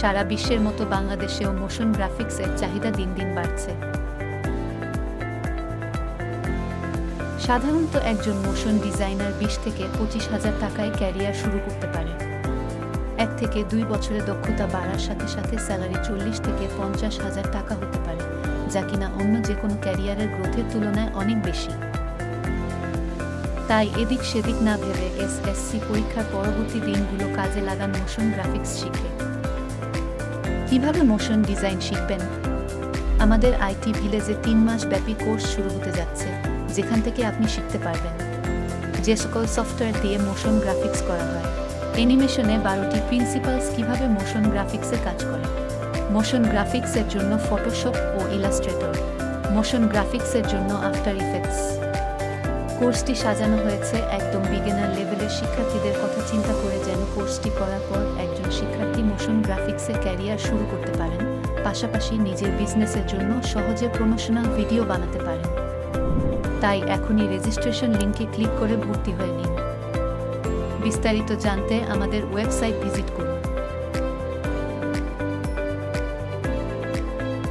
সারা বিশ্বের মতো বাংলাদেশেও মোশন গ্রাফিক্সের চাহিদা দিন দিন বাড়ছে। সাধারণত একজন মোশন ডিজাইনার বিশ থেকে পঁচিশ হাজার টাকায় ক্যারিয়ার শুরু করতে পারে। এক থেকে দুই বছরে দক্ষতা বাড়ার সাথে সাথে স্যালারি চল্লিশ থেকে পঞ্চাশ হাজার টাকা হতে পারে, যা কিনা অন্য যে কোনো ক্যারিয়ারের গ্রোথের তুলনায় অনেক বেশি। তাই এদিক সেদিক না ভেবে এসএসসি পরীক্ষার পরবর্তী দিনগুলো কাজে লাগান মোশন গ্রাফিক্স শিখে। কীভাবে মোশন ডিজাইন শিখবেন? আমাদের আইটি ভিলেজে তিন মাস ব্যাপী কোর্স শুরু হতে যাচ্ছে, যেখান থেকে আপনি শিখতে পারবেন। যে সকল সফটওয়্যার দিয়ে মোশন গ্রাফিক্স করা হয়, অ্যানিমেশনে বারোটি প্রিন্সিপালস কীভাবে মোশন গ্রাফিক্সে কাজ করে। মোশন গ্রাফিক্সের জন্য ফটোশপ ও ইলাস্ট্রেটর মোশন গ্রাফিক্সের জন্য আফটার ইফেক্টস কোর্সটি সাজানো হয়েছে একদম বিগিনার লেভেলের শিক্ষার্থীদের কথা চিন্তা করে যেন কোর্সটি করার পর একজন শিক্ষার্থী মোশন গ্রাফিক্সে ক্যারিয়ার শুরু করতে পারেন, পাশাপাশি নিজের বিজনেসের জন্য সহজে প্রমোশনাল ভিডিও বানাতে পারেন। তাই এখনই রেজিস্ট্রেশন লিঙ্কে ক্লিক করে ভর্তি হয়ে নিন। বিস্তারিত জানতে আমাদের ওয়েবসাইট ভিজিট করুন।